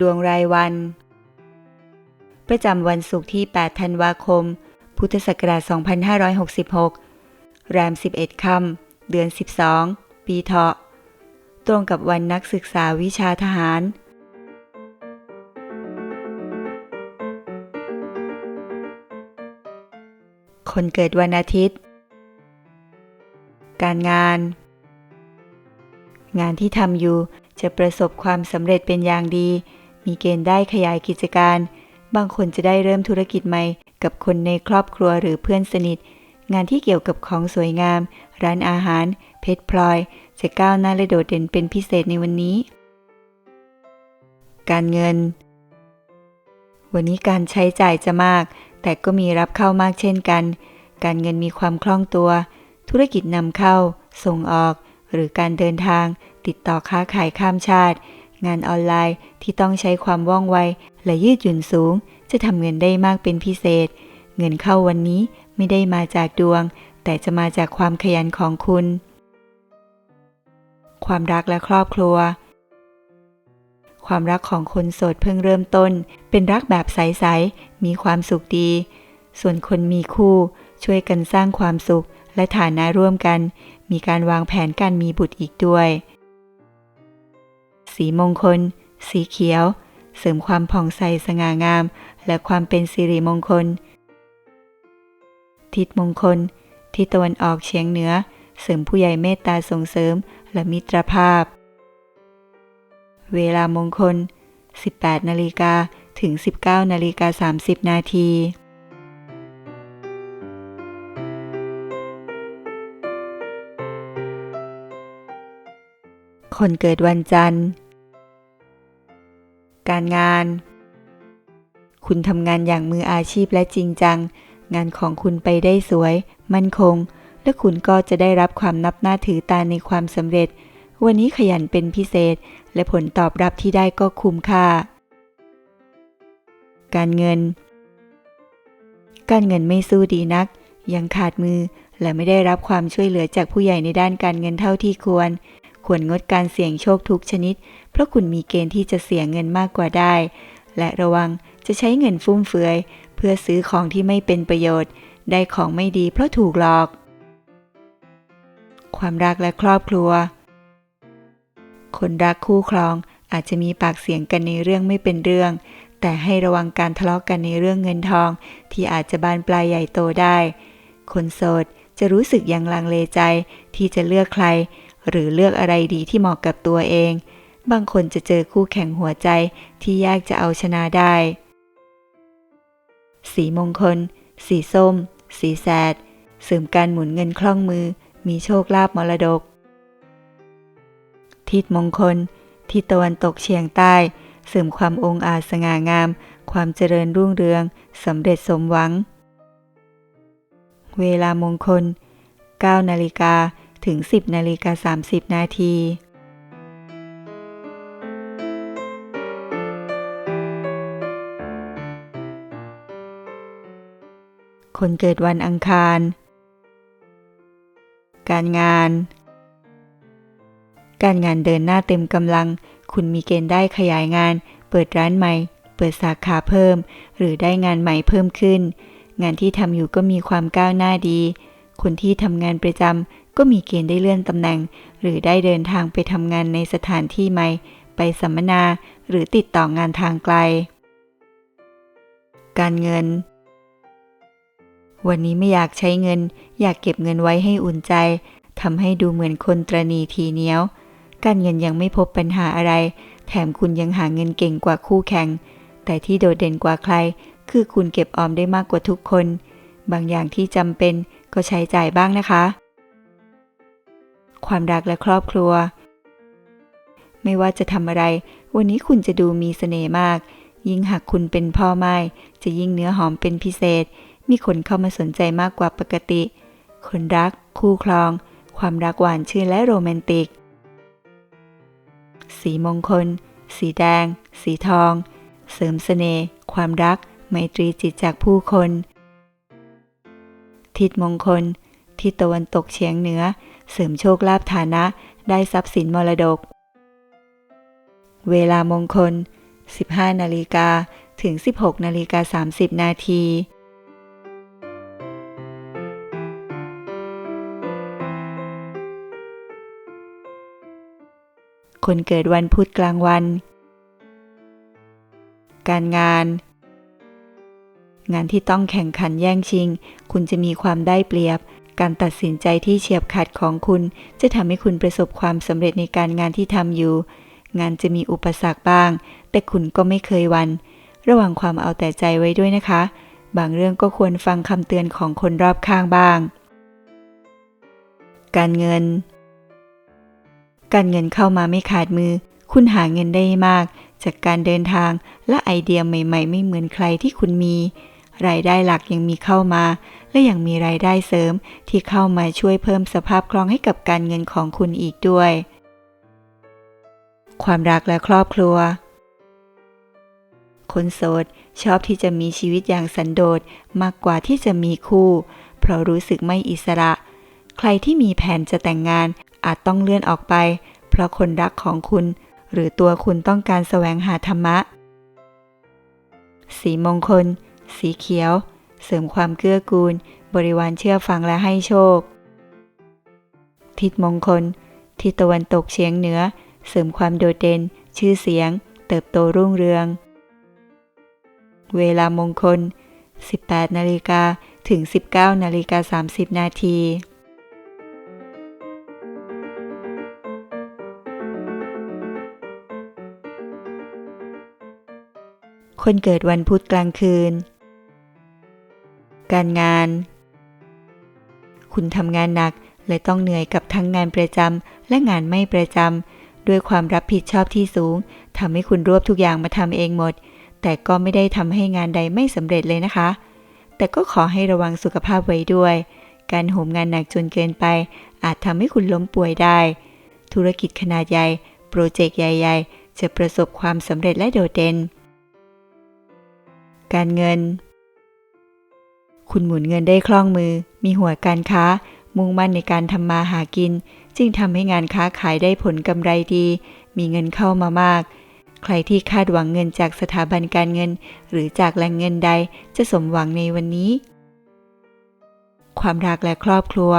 ดวงรายวัน ประจำวันศุกร์ที่ 8 ธันวาคม พุทธศักราช 2566 แรม 11 ค่ำเดือน 12 ปีเถาะ ตรงกับวันนักศึกษาวิชาทหารคนเกิดวันอาทิตย์ การงาน งานที่ทำอยู่จะประสบความสำเร็จเป็นอย่างดี มีเกณฑ์ได้ขยายกิจการ บางคนจะได้เริ่มธุรกิจใหม่ กับคนในครอบครัวหรือเพื่อนสนิท งานที่เกี่ยวกับของสวยงาม ร้านอาหาร เพชรพลอย จะก้าวหน้าและโดดเด่นเป็นพิเศษในวันนี้ การเงิน วันนี้การใช้จ่ายจะมาก แต่ก็มีรับเข้ามากเช่นกัน การเงินมีความคล่องตัว ธุรกิจนำเข้า ส่งออก หรือการเดินทาง ติดต่อค้าขายข้ามชาติ งานออนไลน์ที่ต้องใช้ความว่องไว และยืดหยุ่นสูง จะทำเงินได้มากเป็นพิเศษ เงินเข้าวันนี้ไม่ได้มาจากดวง แต่จะมาจากความขยันของคุณ ความรักและครอบครัว ความรักของคนโสดเพิ่งเริ่มต้น เป็นรักแบบใสๆมีความสุขดี ส่วนคนมีคู่ ช่วยกันสร้างความสุขและฐานะร่วมกัน มีการวางแผนการมีบุตรอีกด้วย สีมงคล สีเขียว เสริมความผ่องใสสง่างาม และความเป็นสิริมงคล ทิศมงคล ทิศตะวันออกเฉียงเหนือ เสริมผู้ใหญ่เมตตาส่งเสริมและมิตรภาพ เวลามงคล 18 นาฬิกาถึง 19 นาฬิกา 30 นาทีคนเกิดวันจันทร์ การงาน คุณทำงานอย่างมืออาชีพและจริงจัง งานของคุณไปได้สวย มั่นคง และคุณก็จะได้รับความนับหน้าถือตาในความสำเร็จ วันนี้ขยันเป็นพิเศษ และผลตอบรับที่ได้ก็คุ้มค่า การเงิน การเงินไม่สู้ดีนัก ยังขาดมือและไม่ได้รับความช่วยเหลือจากผู้ใหญ่ในด้านการเงินเท่าที่ควร ควรงดการเสี่ยงโชคทุกชนิด เพราะคุณมีเกณฑ์ที่จะเสียเงินมากกว่าได้ และระวังจะใช้เงินฟุ่มเฟือย เพื่อซื้อของที่ไม่เป็นประโยชน์ ได้ของไม่ดีเพราะถูกหลอก ความรักและครอบครัว คนรักคู่ครองอาจจะมีปากเสียงกันในเรื่องไม่เป็นเรื่อง แต่ให้ระวังการทะเลาะกกันในเรื่องเงินทอง ที่อาจจะบานปลายใหญ่โตได้ คนโสดจะรู้สึกยังลังเลใจที่จะเลือกใคร หรือเลือกอะไรดีที่เหมาะกับตัวเอง บางคนจะเจอคู่แข่งหัวใจที่ยากจะเอาชนะได้ สีมงคล สีส้ม สีแสด เสริมการหมุนเงินคล่องมือ มีโชคลาภมรดก ทิศมงคล ทิศตะวันตกเฉียงใต้ เสริมความองอาจสง่างาม ความเจริญรุ่งเรืองสำเร็จสมหวัง เวลามงคล9นาฬิกา ถึง 10นาฬิกา30 นาทีคนเกิดวันอังคาร การงาน การงานเดินหน้าเต็มกำลัง คุณมีเกณฑ์ได้ขยายงาน เปิดร้านใหม่ เปิดสาขาเพิ่ม หรือได้งานใหม่เพิ่มขึ้น งานที่ทำอยู่ก็มีความก้าวหน้าดี คนที่ทำงานประจำ ก็มีเกณฑ์ได้เลื่อนตำแหน่ง หรือได้เดินทางไปทำงานในสถานที่ใหม่ ไปสัมมนาหรือติดต่องานทางไกล การเงิน วันนี้ไม่อยากใช้เงิน อยากเก็บเงินไว้ให้อุ่นใจทำให้ดูเหมือนคนตรณีทีเหนียว การเงินยังไม่พบปัญหาอะไร แถมคุณยังหาเงินเก่งกว่าคู่แข่ง แต่ที่โดดเด่นกว่าใคร คือคุณเก็บออมได้มากกว่าทุกคน บางอย่างที่จำเป็นก็ใช้จ่ายบ้างนะคะ ความรักและครอบครัว ไม่ว่าจะทำอะไร วันนี้คุณจะดูมีเสน่ห์มาก ยิ่งหากคุณเป็นพ่อไม้จะยิ่งเนื้อหอมเป็นพิเศษ มีคนเข้ามาสนใจมากกว่าปกติ คนรัก คู่ครอง ความรักหวานชื่นและโรแมนติก สีมงคล สีแดง สีทอง เสริมเสน่ห์ ความรัก ไมตรีจิตจากผู้คน ทิศมงคล ทิศตะวันตกเฉียงเหนือ เสริมโชคลาภฐานะ ได้ทรัพย์สินมรดก เวลามงคล 15 นาฬิกาถึง 16 นาฬิกา 30 นาทีคนเกิดวันพุธกลางวัน การงาน งานที่ต้องแข่งขันแย่งชิง คุณจะมีความได้เปรียบ การตัดสินใจที่เฉียบขาดของคุณ จะทำให้คุณประสบความสำเร็จในการงานที่ทำอยู่ งานจะมีอุปสรรคบ้าง แต่คุณก็ไม่เคยวัน ระวังความเอาแต่ใจไว้ด้วยนะคะ บางเรื่องก็ควรฟังคำเตือนของคนรอบข้างบ้าง การเงิน การเงินเข้ามาไม่ขาดมือ คุณหาเงินได้มาก จากการเดินทางและไอเดียใหม่ ๆ ไม่เหมือนใครที่คุณมี รายได้หลักยังมีเข้ามา และยังมีรายได้เสริมที่เข้ามาช่วยเพิ่มสภาพคล่องให้กับการเงินของคุณอีกด้วย ความรักและครอบครัว คนโสดชอบที่จะมีชีวิตอย่างสันโดษมากกว่าที่จะมีคู่ เพราะรู้สึกไม่อิสระ ใครที่มีแผนจะแต่งงานอาจต้องเลื่อนออกไป เพราะคนรักของคุณ หรือตัวคุณต้องการแสวงหาธรรมะ สีมงคล สีเขียว เสริมความเกื้อกูล บริวารเชื่อฟังและให้โชค ทิศมงคล ทิศตะวันตกเฉียงเหนือ เสริมความโดดเด่น ชื่อเสียง เติบโตรุ่งเรือง เวลามงคล 18 นาฬิกาถึง 19 นาฬิกา 30 นาทีคนเกิดวันพุธกลางคืน การงาน คุณทำงานหนักเลยต้องเหนื่อยกับทั้งงานประจำและงานไม่ประจำด้วยความรับผิดชอบที่สูงทำให้คุณรวบทุกอย่างมาทำเองหมด แต่ก็ไม่ได้ทำให้งานใดไม่สำเร็จเลยนะคะ แต่ก็ขอให้ระวังสุขภาพไว้ด้วย การโหมงานหนักจนเกินไป อาจทำให้คุณล้มป่วยได้ ธุรกิจขนาดใหญ่ โปรเจกต์ใหญ่ ๆ จะประสบความสำเร็จและโดดเด่นการเงิน คุณหมุนเงินได้คล่องมือ มีหัวการค้า มุ่งมั่นในการทำมาหากิน จึงทำให้งานค้าขายได้ผลกำไรดี มีเงินเข้ามามาก ใครที่คาดหวังเงินจากสถาบันการเงิน หรือจากแหล่งเงินใดจะสมหวังในวันนี้ ความรักและครอบครัว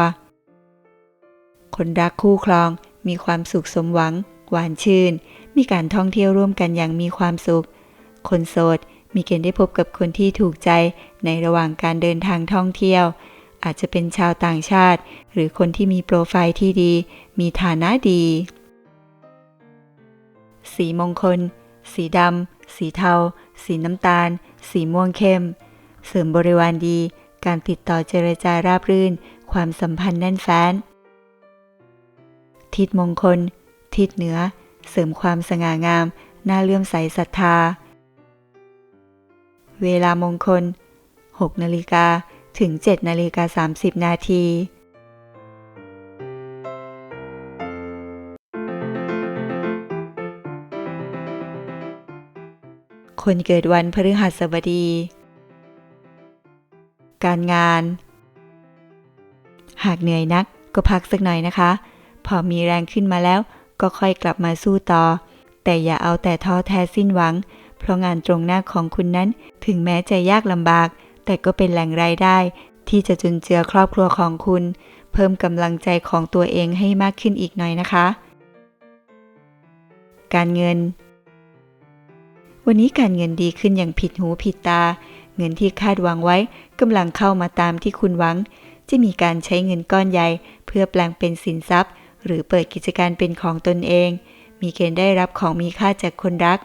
คนรักคู่ครอง มีความสุขสมหวัง หวานชื่น มีการท่องเที่ยวร่วมกันอย่างมีความสุข คนโสด มีเกณฑ์ได้พบกับคนที่ถูกใจในระหว่างการเดินทางท่องเที่ยว อาจจะเป็นชาวต่างชาติ หรือคนที่มีโปรไฟล์ที่ดี มีฐานะดี สีมงคล สีดำ สีเทา สีน้ำตาล สีม่วงเข้ม เสริมบริวารดี การติดต่อเจรจาราบรื่น ความสัมพันธ์แน่นแฟ้น ทิศมงคล ทิศเหนือ เสริมความสง่างาม น่าเลื่อมใสศรัทธา เวลามงคล 6 นาฬิกาถึง 7 นาฬิกา 30 นาทีคนเกิดวันพฤหัสบดี การงาน หากเหนื่อยนักก็พักสักหน่อยนะคะ พอมีแรงขึ้นมาแล้วก็ค่อยกลับมาสู้ต่อ แต่อย่าเอาแต่ท้อแท้สิ้นหวัง เพราะงานตรงหน้าของคุณนั้นถึงแม้จะยากลำบาก แต่ก็เป็นแหล่งรายได้ ที่จะจุนเจือครอบครัวของคุณ เพิ่มกำลังใจของตัวเองให้มากขึ้นอีกหน่อยนะคะ การเงิน วันนี้การเงินดีขึ้นอย่างผิดหูผิดตา เงินที่คาดหวังไว้กำลังเข้ามาตามที่คุณหวัง จะมีการใช้เงินก้อนใหญ่ เพื่อแปลงเป็นสินทรัพย์ หรือเปิดกิจการเป็นของตนเองมีเกณฑ์ได้รับของมีค่าจากคนรัก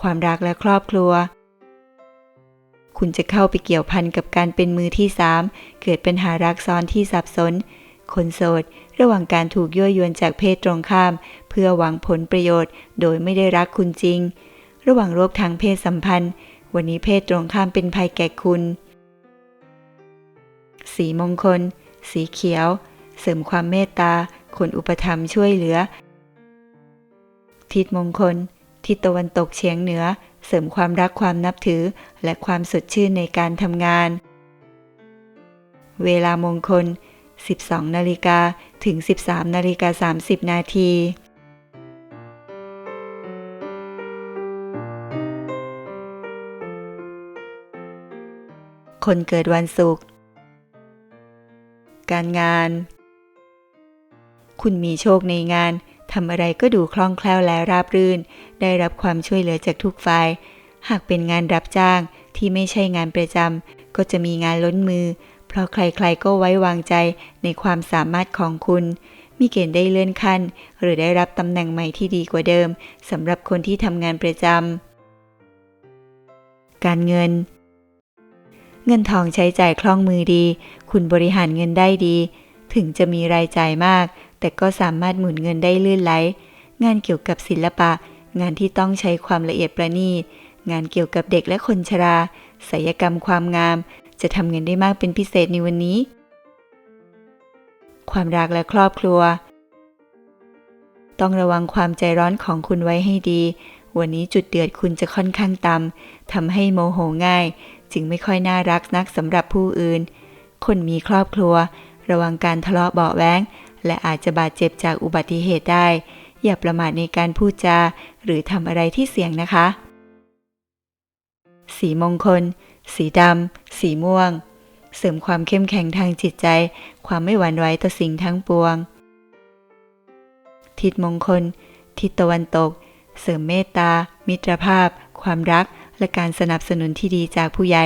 ความรักและครอบครัว คุณจะเข้าไปเกี่ยวพันกับการเป็นมือที่สามเกิดปัญหารักซ้อนที่สับสน คนโสด ระหว่างการถูกยั่วยวนจากเพศตรงข้าม เพื่อหวังผลประโยชน์ โดยไม่ได้รักคุณจริง ระหว่างโรคทางเพศสัมพันธ์ วันนี้เพศตรงข้ามเป็นภัยแก่คุณ สีมงคล สีเขียว เสริมความเมตตา คนอุปถัมภ์ช่วยเหลือ ทิศมงคล ที่ตะวันตกเฉียงเหนือ เสริมความรักความนับถือ และความสดชื่นในการทำงาน เวลามงคล 12 นาฬิกาถึง 13 นาฬิกา 30 นาทีคนเกิดวันศุกร์ การงาน คุณมีโชคในงาน ทำอะไรก็ดูคล่องแคล่วและราบรื่น ได้รับความช่วยเหลือจากทุกฝ่าย หากเป็นงานรับจ้างที่ไม่ใช่งานประจำก็จะมีงานล้นมือ เพราะใครๆก็ไว้วางใจในความสามารถของคุณ มีเกณฑ์ได้เลื่อนขั้น หรือได้รับตำแหน่งใหม่ที่ดีกว่าเดิมสำหรับคนที่ทำงานประจำการเงิน เงินทองใช้จ่ายคล่องมือดี คุณบริหารเงินได้ดี ถึงจะมีรายจ่ายมาก แต่ก็สามารถหมุนเงินได้ลื่นไหล งานเกี่ยวกับศิลปะ งานที่ต้องใช้ความละเอียดประณีต งานเกี่ยวกับเด็กและคนชราศิลปกรรมความงาม จะทำเงินได้มากเป็นพิเศษในวันนี้ ความรักและครอบครัว ต้องระวังความใจร้อนของคุณไว้ให้ดี วันนี้จุดเดือดคุณจะค่อนข้างต่ำทำให้โมโหง่าย จึงไม่ค่อยน่ารักนักสำหรับผู้อื่น คนมีครอบครัว ระวังการทะเลาะเบาะแว้ง และอาจจะบาดเจ็บจากอุบัติเหตุได้ อย่าประมาทในการพูดจา หรือทำอะไรที่เสี่ยงนะคะ สีมงคล สีดำ สีม่วง เสริมความเข้มแข็งทางจิตใจ ความไม่หวั่นไหวต่อสิ่งทั้งปวง ทิศมงคล ทิศตะวันตก เสริมเมตตา มิตรภาพ ความรัก และการสนับสนุนที่ดีจากผู้ใหญ่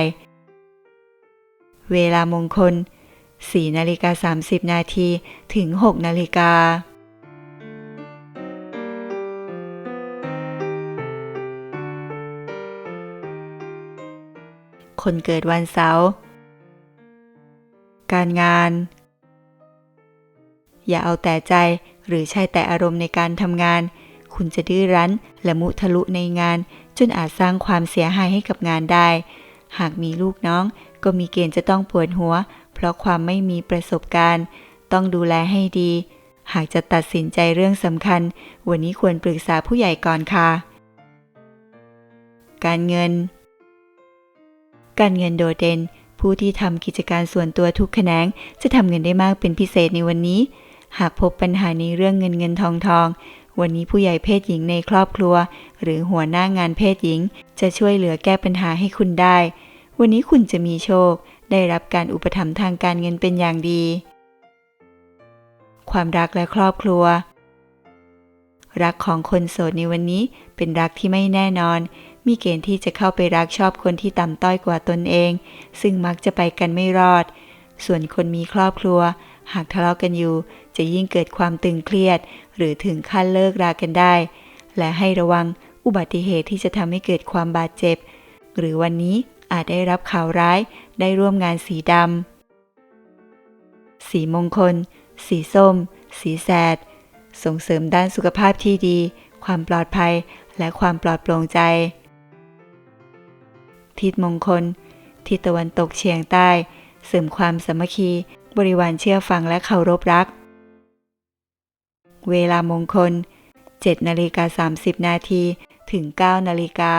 เวลามงคล 4นาฬิกา30 นาทีถึง 6 นาฬิกา คนเกิดวันเสาร์ การงาน อย่าเอาแต่ใจหรือใช้แต่อารมณ์ในการทำงาน คุณจะดื้อรั้นและมุทะลุในงาน จนอาจสร้างความเสียหายให้กับงานได้ หากมีลูกน้องก็มีเกณฑ์จะต้องปวดหัว เพราะความไม่มีประสบการณ์ ต้องดูแลให้ดี หากจะตัดสินใจเรื่องสำคัญ วันนี้ควรปรึกษาผู้ใหญ่ก่อนค่ะ การเงิน การเงินโดดเด่นผู้ที่ทำกิจการส่วนตัวทุกแขนง จะทำเงินได้มากเป็นพิเศษในวันนี้ หากพบปัญหาในเรื่องเงินเงินทองทองวันนี้ผู้ใหญ่เพศหญิงในครอบครัว หรือหัวหน้างานเพศหญิง จะช่วยเหลือแก้ปัญหาให้คุณได้ วันนี้คุณจะมีโชค ได้รับการอุปถัมภ์ทางการเงินเป็นอย่างดี ความรักและครอบครัว รักของคนโสดในวันนี้เป็นรักที่ไม่แน่นอน มีเกณฑ์ที่จะเข้าไปรักชอบคนที่ต่ำต้อยกว่าตนเอง ซึ่งมักจะไปกันไม่รอด ส่วนคนมีครอบครัว หากทะเลาะกันอยู่ จะยิ่งเกิดความตึงเครียด หรือถึงขั้นเลิกรากันได้ และให้ระวังอุบัติเหตุที่จะทำให้เกิดความบาดเจ็บ หรือวันนี้อาจได้รับข่าวร้าย ได้ร่วมงานสีดำ สีมงคล สีส้ม สีแสด ส่งเสริมด้านสุขภาพที่ดี ความปลอดภัย และความปลอดโปร่งใจ ทิศมงคล ทิศตะวันตกเฉียงใต้ เสริมความสามัคคี บริวารเชื่อฟังและเคารพรัก เวลามงคล7นาฬิกา30 นาทีถึง 9 นาฬิกา